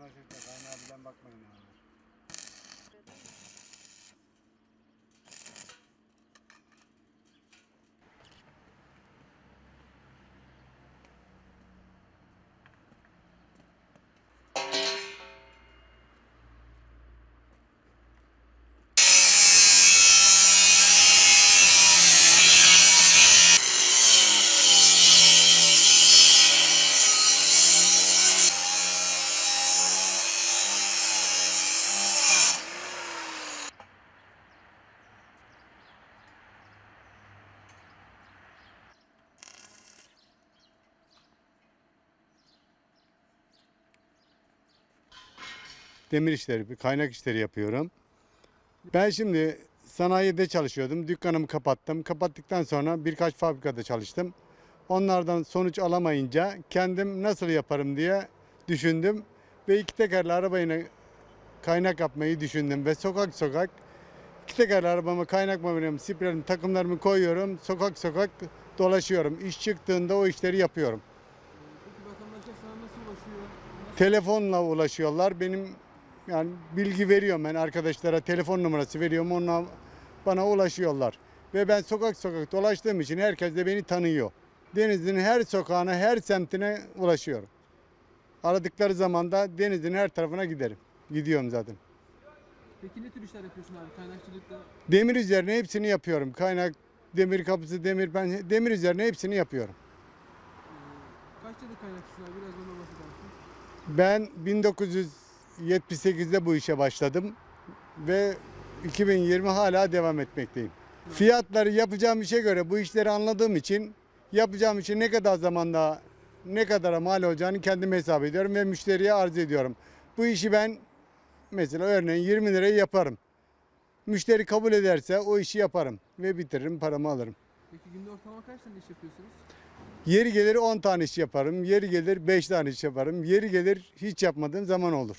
paraşütle kaynağı bilen bakmayın yani. Demir işleri, kaynak işleri yapıyorum. Ben şimdi sanayide çalışıyordum. Dükkanımı kapattım. Kapattıktan sonra birkaç fabrikada çalıştım. Onlardan sonuç alamayınca kendim nasıl yaparım diye düşündüm. Ve iki tekerli arabayla kaynak yapmayı düşündüm. Ve sokak sokak iki tekerli arabama kaynak makinemi, spreylerimi, takımlarımı koyuyorum. Sokak sokak dolaşıyorum. İş çıktığında o işleri yapıyorum. Peki vatandaşlar sana nasıl ulaşıyor? Nasıl Telefonla ulaşıyorlar. Benim yani bilgi veriyorum ben arkadaşlara telefon numarası veriyorum. Onunla bana ulaşıyorlar. Ve ben sokak sokak dolaştığım için herkes de beni tanıyor. Denizli'nin her sokağına, her semtine ulaşıyorum. Aradıkları zaman da denizin her tarafına giderim. Gidiyorum zaten. Peki ne tür işler yapıyorsun abi? Kaynakçılıkta Demir üzerine hepsini yapıyorum. Kaynak, demir kapısı, demir ben demir üzerine hepsini yapıyorum. e, kaç yıllık kaynakçısın abi? Biraz ondan bahsedersin. Ben 1978'de bu işe başladım ve 2020 hala devam etmekteyim. Fiyatları yapacağım işe göre bu işleri anladığım için yapacağım işi ne kadar zamanda ne kadara mal olacağını kendim hesap ediyorum ve müşteriye arz ediyorum. Bu işi ben mesela örneğin 20 liraya yaparım. Müşteri kabul ederse o işi yaparım ve bitiririm paramı alırım. Peki günde ortalama kaç tane iş yapıyorsunuz? Yeri gelir 10 tane iş yaparım, yeri gelir 5 tane iş yaparım, yeri gelir hiç yapmadığım zaman olur.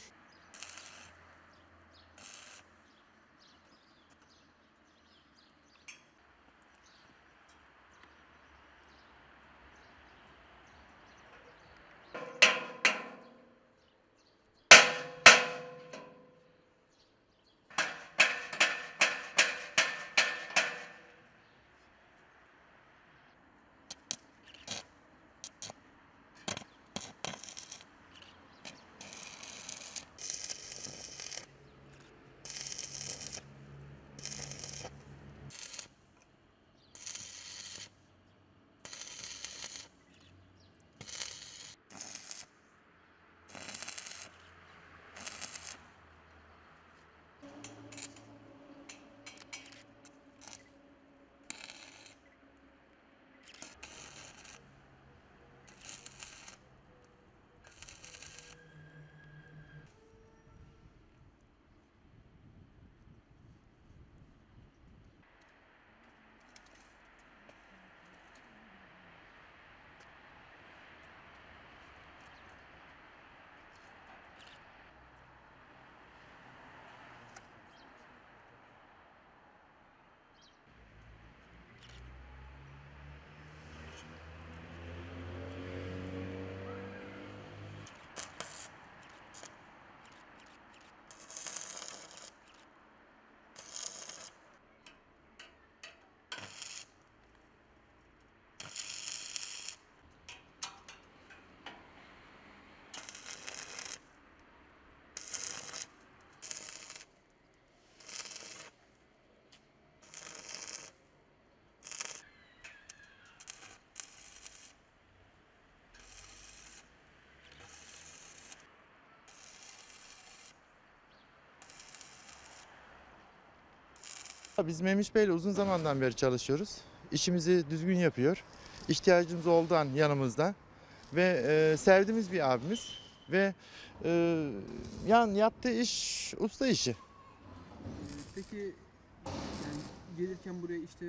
Biz Memiş Bey'le uzun zamandan beri çalışıyoruz. İşimizi düzgün yapıyor. İhtiyacımız olduğu an yanımızda. Ve e, sevdiğimiz bir abimiz. Ve e, yani yaptığı iş usta işi. Peki yani gelirken buraya işte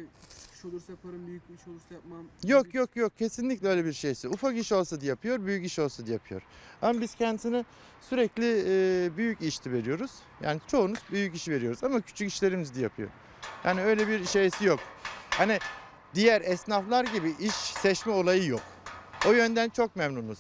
olursa yaparım, büyük iş olursa yapmam. Yok yok yok kesinlikle öyle bir şeysi. Ufak iş olsa da yapıyor, büyük iş olsa da yapıyor. Ama biz kendisine sürekli e, büyük işti veriyoruz. Yani çoğunuz büyük işi veriyoruz ama küçük işlerimizi de yapıyor. Yani öyle bir şeysi yok. Hani diğer esnaflar gibi iş seçme olayı yok. O yönden çok memnunuz.